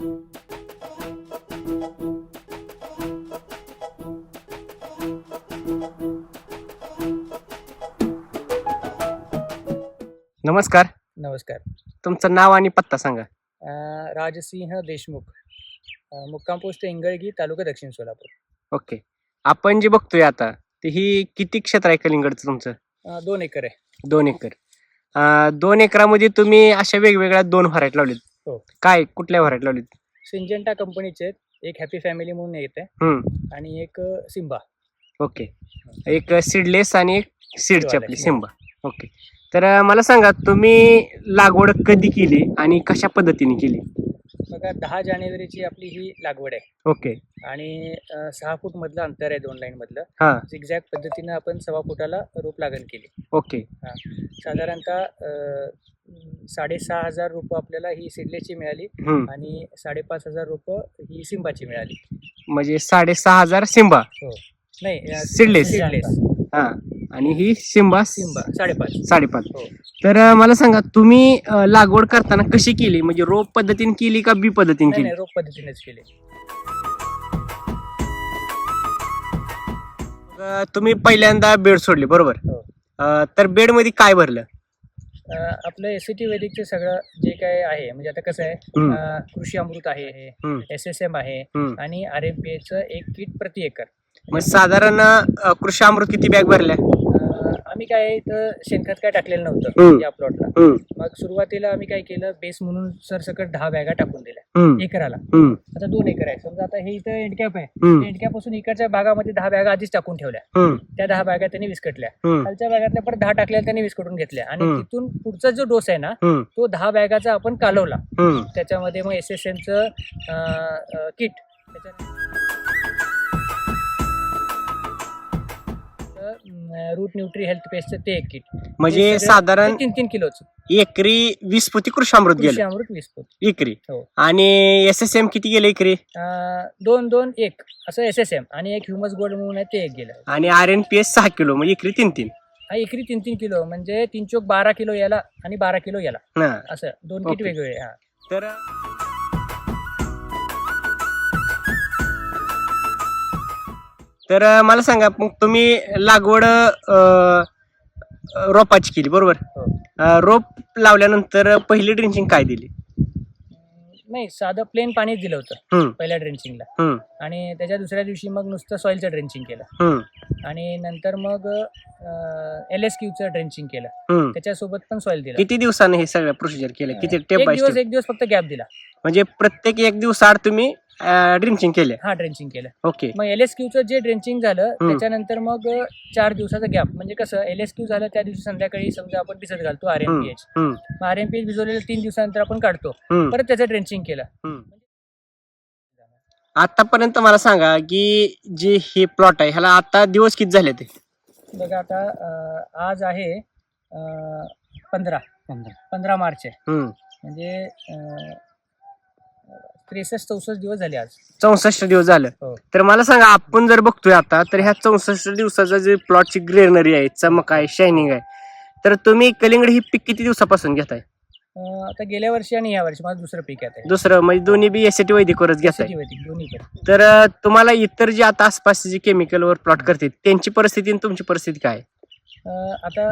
नमस्कार. नमस्कार. तुमचं नाव आणि पत्ता सांगा. अं, राजसिंह देशमुख. अं, मुक्काम पोस्ट इंगळगी तालुका दक्षिण सोलापूर. ओके. आपण जे बघतोय आता ते ही किती क्षेत्र आहे कलिंगडचं तुमचं? अं, दोन एकर आहे. दोन एकर. अं, दोन एकरामध्ये तुम्ही अशा वेगवेगळ्या दोन व्हरायटी लावलीत. हो. काय कुठल्या व्हरायटी लावलीत सिंजेंटा कंपनीचे आहेत. एक हॅपी फॅमिली म्हणून येते हम्म. आणि एक अं, सिम्बा ओके. एक सीडलेस आणि एक सीडची आपली. Simba okay. तर अं, मला सांगा तुम्ही लागवड कधी केली आणि कशा पद्धतीने केली? बघा दहा जानेवारीची आपली ही लागवड आहे. ओके. आणि अं, सहा फूट मधलं अंतर आहे दोन लाईन मधलं. हा. झिगझॅग पद्धतीनं आपण सव्वा फुटाला रोप लागण केली. ओके. साधारणतः अं, साडेसहा हजार रोपं आपल्याला ही सिडलेची मिळाली हम्म. आणि साडेपाच हजार रोपं ही सिम्बाची मिळाली. म्हणजे साडेसहा हजार सिंबा? नाही अं, Seedless. seedless. हा. आणि ही सिंबा? सिम्बा साडेपाच. साडेपाच. हो. तर अं, मला सांगा तुम्ही अं, लागवड करताना कशी केली? म्हणजे रोप पद्धतीने केली का बी पद्धतीने नाही केली? नाही रोप पद्धतीनेच केले. अं, तुम्ही पहिल्यांदा बेड सोडली बरोबर? हो. अं, तर बेडमध्ये काय भरलं? आपलं एस टी वैदिकचे सगळं जे काय आहे म्हणजे आता कसं आहे कृषी अमृत आहे हम्म, एस एस एम आहे. आणि आर एम पी एचं एक किट प्रति एकर. मग साधारण कृषी अमृत किती बॅग भरल्या? आम्ही काय इथं शेणखत काय टाकलेलं हम्म. नव्हतं या प्लॉटला हम्म, मग सुरुवातीला आम्ही काय केलं बेस म्हणून सरसकट दहा बॅगा टाकून दिल्या. हम्म, एकराला. हम्म, आता दोन एकर आहे. समजा आता हे इथं एंडकॅप आहे. हम्म, एंडकॅपासून इकडच्या भागामध्ये दहा बॅगा आधीच टाकून ठेवल्या. हम्म, त्या दहा बॅगा त्यांनी विस्कटल्या. हम्म, खालच्या बॅगातल्या परत दहा टाकल्या त्यांनी विस्कटून घेतल्या. आणि हम्म. तिथून पुढचा जो डोस आहे ना हम्म, तो दहा बॅगाचा आपण कालवला. हम्म. त्याच्यामध्ये मग एस एस एनचं किट रूट न्यूट्री हेल्थ पेस्टचं ते एक किट म्हणजे साधारण तीन तीन किलोचं. एकरी वीस पोती कृषी अमृत कृषी गेलं अमृत वीस पोत. एकरी. हो. आणि एस एस एम किती गेलं एकरी? अं, दोन दोन एक. असं एस एस एम आणि एक ह्युमस गोल्ड म्हणून आहे ते एक गेलं. आणि आर एन पी एस सहा किलो म्हणजे एकरी तीन तीन हा एकरी तीन तीन किलो. म्हणजे तीन चोक बारा किलो याला आणि बारा किलो याला. हा. असं. दोन किट ओके. वेगवेगळे हा. तर तर मला सांगा मग तुम्ही लागवड रोपाची केली बरोबर? हो. रोप लावल्यानंतर पहिली ड्रिंचिंग काय दिली? नाही साधं प्लेन पाणीच दिलं होतं पहिल्या ड्रेंचिंगला. आणि त्याच्या दुसऱ्या दिवशी मग नुसतं सॉईलचं ड्रेंचिंग केलं. आणि नंतर मग एल एस क्यूचं ड्रेंचिंग केलं. त्याच्यासोबत पण सॉईल दिलं. किती दिवसाने हे सगळं प्रोसिजर केलं? किती दिवस एक दिवस फक्त गॅप दिला. म्हणजे प्रत्येक एक दिवसाआड तुम्ही ड्रिंचिंग केले हा ड्रेंचिंग केलं ओके. मग एल एस क्यूचं जे ड्रेंचिंग झालं हम्म. त्याच्यानंतर मग चार दिवसाचा गॅप म्हणजे कसं एल एस क्यू झालं त्या दिवशी संध्याकाळी समजा आपण भिजत घालतो आर एम पी एच हम्म, आर एम पी एच भिजवलेलं तीन दिवसानंतर आपण काढतो. हम्म, परत त्याचं ड्रेंचिंग केलं. हम्म. आतापर्यंत मला सांगा की जे हे प्लॉट आहे ह्याला आता दिवस किती झाले ते? बघा आता अं, आज आहे पंधरा. पंधरा मार्च आहे. हम्म. म्हणजे अं, त्रेसष्ट चौसष्ट दिवस झाले आज. चौसष्ट दिवस झालं. हो. तर मला सांगा आपण जर बघतोय आता तर ह्या चौसष्ट दिवसाचा जे प्लॉटची ग्रेनरी आहे चमक आहे शायनिंग आहे तर तुम्ही कलिंगड ही पीक किती दिवसापासून घेताय? अं, आता गेल्या वर्षी आणि या वर्षी माझं दुसरं पीक आहे दुसरं म्हणजे दोन्ही बी एस टी वैदिकवरच घेताय. दोन्ही पण. तर अं, तुम्हाला इतर जे आता आसपास जे केमिकलवर प्लॉट करतात त्यांची परिस्थिती आणि तुमची परिस्थिती काय आहे? अं, आता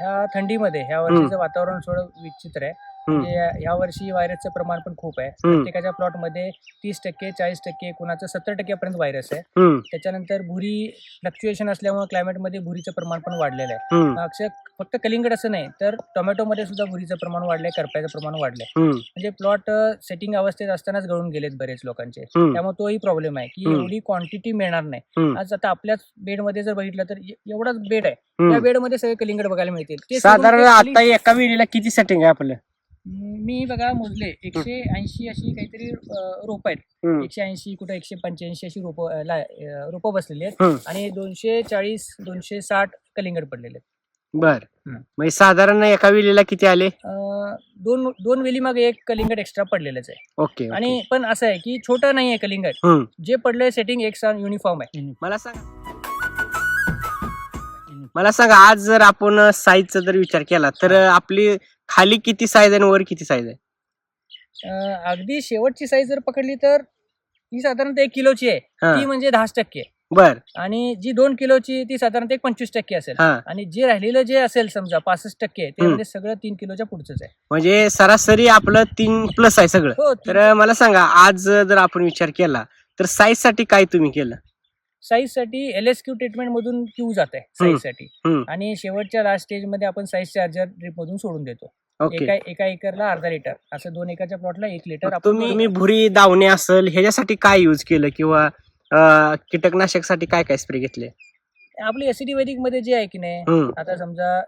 ह्या थंडीमध्ये ह्या वर्षीचं वातावरण थोडं विचित्र आहे. या- या वर्षी व्हायरसचं प्रमाण पण खूप आहे. प्रत्येकाच्या प्लॉटमध्ये तीस टक्के चाळीस टक्के कुणाचं सत्तर टक्क्यापर्यंत व्हायरस आहे. त्याच्यानंतर भुरी फ्लक्च्युएशन असल्यामुळे क्लायमेटमध्ये भुरीचं प्रमाण पण वाढलेलं आहे. अक्षर फक्त कलिंगड असं नाही तर टोमॅटोमध्ये सुद्धा भुरीचं प्रमाण वाढलंय करप्याचं प्रमाण वाढलंय. म्हणजे प्लॉट सेटिंग अवस्थेत असतानाच गळून गेलेत बरेच लोकांचे. त्यामुळे तोही प्रॉब्लेम आहे की. एवढी क्वांटिटी मिळणार नाही. आज आता आपल्याच बेडमध्ये जर बघितलं तर एवढाच बेड आहे. त्या बेडमध्ये सगळे कलिंगड बघायला मिळतील. साधारण आता एका विहिरीला किती सेटिंग आहे आपलं? मी बघा मोजले एकशे ऐंशी अशी काहीतरी रोप आहेत. एकशे ऐंशी कुठं एकशे पंच्याऐंशी अशी रोप रोपं बसलेली आहेत. हम्म. आणि दोनशे चाळीस दोनशे साठ कलिंगड पडलेले आहेत. बर. म्हणजे साधारण एका विहिरीला किती आले? दोन दोन वेली मग एक कलिंगड एक्स्ट्रा पडलेलंच आहे. ओके. आणि पण असं आहे की छोटं नाही आहे कलिंगड. हम्म. जे पडलंय सेटिंग एक युनिफॉर्म आहे. मला सांगा. मला सांगा आज जर आपण साईजचा जर विचार केला तर आपली खाली किती साईज आहे आणि वर किती साईज आहे? अं, अगदी शेवटची साईज जर पकडली तर ही साधारणतः एक किलोची आहे. हा. ती म्हणजे दहाच टक्के. बर. आणि जी दोन किलोची ती साधारणतः एक पंचवीस टक्के असेल. हा. आणि जे राहिलेलं जे असेल समजा पासष्ट टक्के ते हम्म. म्हणजे सगळं तीन किलोच्या पुढचंच आहे. म्हणजे सरासरी आपलं तीन प्लस आहे सगळं. हो तर मला सांगा आज जर आपण विचार केला तर साईजसाठी काय तुम्ही केलं? साईजसाठी एल एस क्यू ट्रीटमेंट मधून क्यू जात आहे. साईजसाठी. हम्म. आणि शेवटच्या लास्ट स्टेजमध्ये आपण साईज चार्जर ड्रिप मधून सोडून देतो. ओके. एका एका एकरला अर्धा लिटर. असं दोन एकरच्या प्लॉटला एक लिटर मग आपण तुम्ही भुरी दावणे असेल ह्याच्यासाठी काय यूज केलं? किंवा अं, कीटकनाशकसाठी काय काय स्प्रे घेतले? आपली एसिडी वैदिकमध्ये जे आहे की नाही हम्म, आता समजा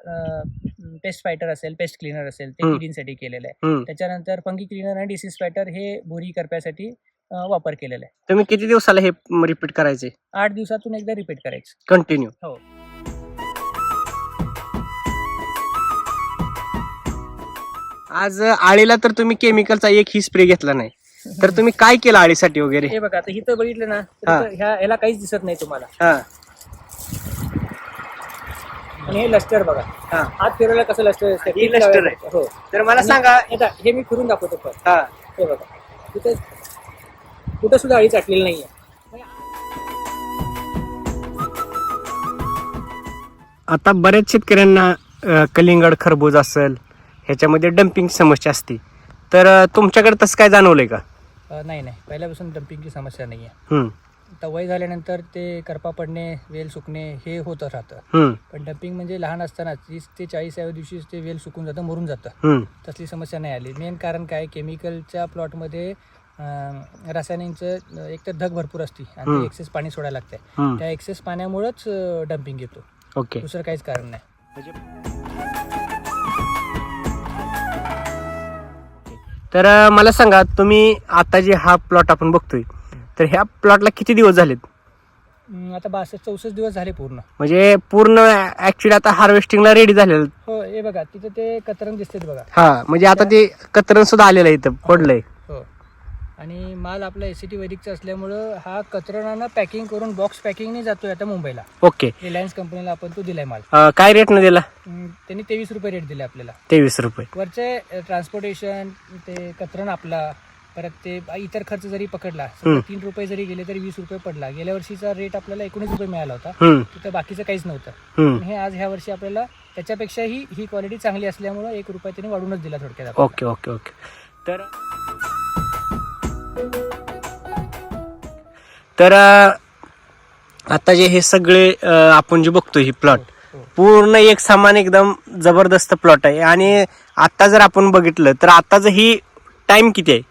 पेस्ट फायटर असेल पेस्ट क्लीनर असेल ते हम्म. किडींसाठी केलेलं आहे. हम्म. त्याच्यानंतर फंगी क्लीनर आणि डिसीज फायटर हे बोरी करप्यासाठी अं, वापर केलेला आहे. तुम्ही किती दिवसाला हे रिपीट करायचे? आठ दिवसातून एकदा रिपीट करायचं. कंटिन्यू हो. आज आळीला तर तुम्ही केमिकलचा एक ही स्प्रे घेतला नाही. तर तुम्ही काय केलं आळीसाठी वगैरे? हे बघा आता इथं बघितलं ना तर. इथं ह्या ह्याला काहीच दिसत नाही तुम्हाला. हा. आणि हे लस्टर बघा. हा. हात फिरवला कसं लस्टर असतं? हे luster आहे. हो. तर मला सांगा. हे दा- हे मी फिरून दाखवतो पण हा. हे बघा. तिथे कुठं सुद्धा अळी चाटलेली नाहीये. आता बऱ्याच शेतकऱ्यांना अं, कलिंगड खरबूज असेल ह्याच्यामध्ये डम्पिंग समस्या असते. तर तुमच्याकडे तसं काय जाणवलंय का? नाही नाही. पहिल्यापासून डम्पिंगची समस्या नाहीये. हम्म, तर वय झाल्यानंतर ते करपा पडणे वेल सुकणे हे होतं राहतं. हम्म, पण डम्पिंग म्हणजे लहान असताना तीस ते चाळीसाव्या दिवशी ते वेल सुकून जातं मरून जातं. हम्म, तसली समस्या नाही आली. मेन कारण काय केमिकलच्या प्लॉटमध्ये रासायनिकचं एक तर धग भरपूर असते आणि एक्सेस पाणी सोडायला लागतंय. त्या एक्सेस पाण्यामुळेच डम्पिंग येतो. ओके. दुसरं काहीच कारण नाही. तर मला सांगा तुम्ही आता जे हा प्लॉट आपण बघतोय तर ह्या प्लॉटला किती दिवस झालेत? आता बासष्ट चौसष्ट दिवस झाले पूर्ण. म्हणजे पूर्ण ऍक्च्युली आता हार्वेस्टिंगला रेडी झालेलं. हो हे बघा तिथे ते कतरंग दिसते बघा. हा म्हणजे आता ते कतरण सुद्धा आलेलं आहे इथं पडलंय. आणि माल आपला एसीटी वैदिकचा असल्यामुळं हा कतरणानं पॅकिंग करून बॉक्स पॅकिंगने जातोय आता मुंबईला. ओके. रिलायन्स कंपनीला आपण तो दिलाय माल. अं, काय रेटनं दिला? अं, त्यांनी तेवीस रुपये रेट दिले आपल्याला. तेवीस रुपये. वरचे ट्रान्सपोर्टेशन ते कतरण आपला परत ते इतर खर्च जरी पकडला. समजा तीन रुपये जरी गेले तरी वीस रुपये पडला. गेल्या वर्षीचा रेट आपल्याला एकोणीस रुपये मिळाला होता. हम्म, तिथं बाकीचं काहीच नव्हतं. हम्म. पण हे आज ह्या वर्षी आपल्याला त्याच्यापेक्षाही ही क्वालिटी चांगली असल्यामुळं एक रुपया त्यांनी वाढूनच दिला थोडक्यात आपल्याला. Okay okay okay. तर तर आता जे हे सगळे आपण जे बघतोय ही प्लॉट हो. पूर्ण एक समान एकदम जबरदस्त प्लॉट आहे. आणि आता जर आपण बघितलं तर आताच ही टाइम किती आहे?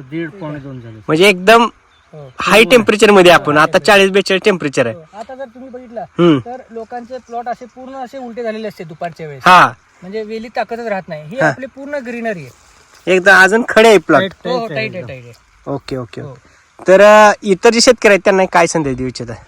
दीड पावणे दोन झाले. म्हणजे एकदम हो. हाय टेम्परेचरमध्ये आपण आता चाळीस बेचाळीस टेम्परेचर आहे. हो. आता जर तुम्ही बघितला तर लोकांचे प्लॉट असे पूर्ण असे उलटे झालेले असते दुपारच्या वेळेस. हा. म्हणजे वेली ताकदच राहत नाही. ही हा. आपली पूर्ण ग्रीनरी आहे. एकदम अजून खडे आहे प्लॉट हो टाईट आहे आहे. Okay okay. हो. तर इतर जे शेतकरी आहेत त्यांना काय संदेश देऊ इच्छित? आहे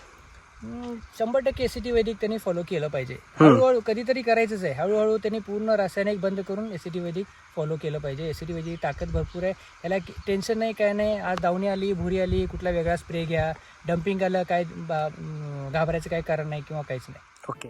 शंभर टक्के एसीटी वैदिक त्यांनी फॉलो केलं पाहिजे. हळूहळू कधीतरी करायचंच आहे. हळूहळू त्यांनी पूर्ण रासायनिक बंद करून एसीटी वैदिक फॉलो केलं पाहिजे. एसीटी वैदिक ताकद भरपूर आहे. याला टेन्शन नाही काय नाही. आज दावणी आली भुरी आली कुठला वेगळा स्प्रे घ्या. डम्पिंग आलं काय घाबरायचं काही कारण नाही किंवा काहीच नाही. ओके.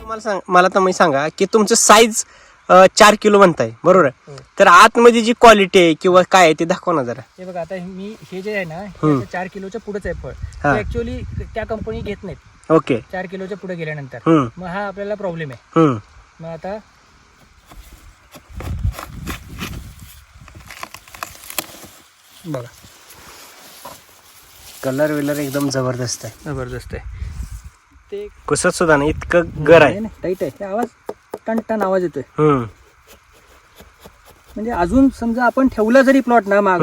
तुम्हाला सांग मला तर मी सांगा की तुमचं साईज चार किलो म्हणताय. बरोबर आहे. तर आतमध्ये जी क्वालिटी आहे किंवा काय आहे ते दाखवा ना जरा. हे बघा आता मी हे जे आहे ना हे हम्म. चार किलोच्या पुढेच आहे फळ. हा. ऍक्च्युअली त्या कंपनी घेत नाहीत. ओके. चार किलोच्या पुढे गेल्यानंतर. हम्म. मग हा आपल्याला प्रॉब्लेम आहे. हम्म. मग आता बघा. कलर विलर एकदम जबरदस्त आहे. जबरदस्त आहे. ते कुसत सुद्धा नाही इतकं गर आहे. टाईट आहे. हे आवाज टन आवाज येतोय. म्हणजे अजून समजा आपण ठेवला जरी प्लॉट ना माग.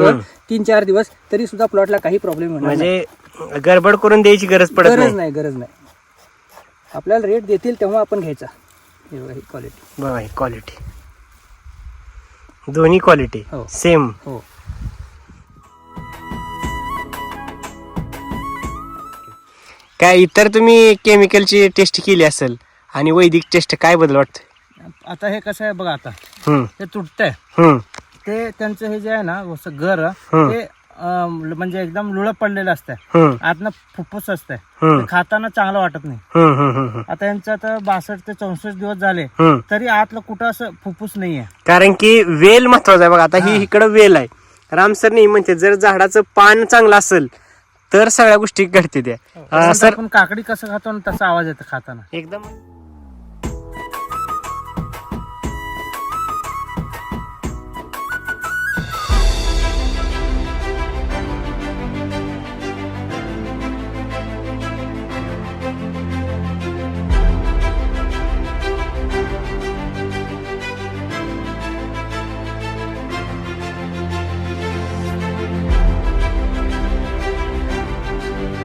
तीन चार दिवस तरी सुद्धा प्लॉटला काही प्रॉब्लेम होणार नाही. म्हणजे गडबड करून द्यायची गरज पडत गरज नाही. नाही गरज नाही. आपल्याला रेट देतील तेव्हा आपण घ्यायचा. हे बघा ही क्वालिटी बघा क्वालिटी दोन्ही क्वालिटी हो. सेम हो. काय इतर तुम्ही केमिकलची टेस्ट केली असेल आणि वैदिक टेस्ट काय बदल वाटतं आता हे कसं आहे बघा आता. हम्म. हे तुटतंय. हम्म. ते त्यांचं हे जे आहे ना असं घर. ते अं, म्हणजे एकदम लुळं पडलेलं असतं हम्म, आतनं फुफ्फुस असतंय. हम्म, ते खाताना चांगलं वाटत नाही. हम्म, हम्म, हम्म, हम्म, आता यांचं आता बासष्ट ते चौसष्ट दिवस झाले हम्म. तरी आतलं कुठं असं फुफ्फुस नाहीये. कारण की वेल महत्त्वाचा आहे बघा आता ही. इकडं वेल आहे. राम सर नेहमी म्हणते जर झाडाचं पान चांगलं असेल तर सगळ्या गोष्टी घडते त्या हो. अं, सर आपण काकडी कसं खातो ना तसा आवाज येतो खाताना. एकदम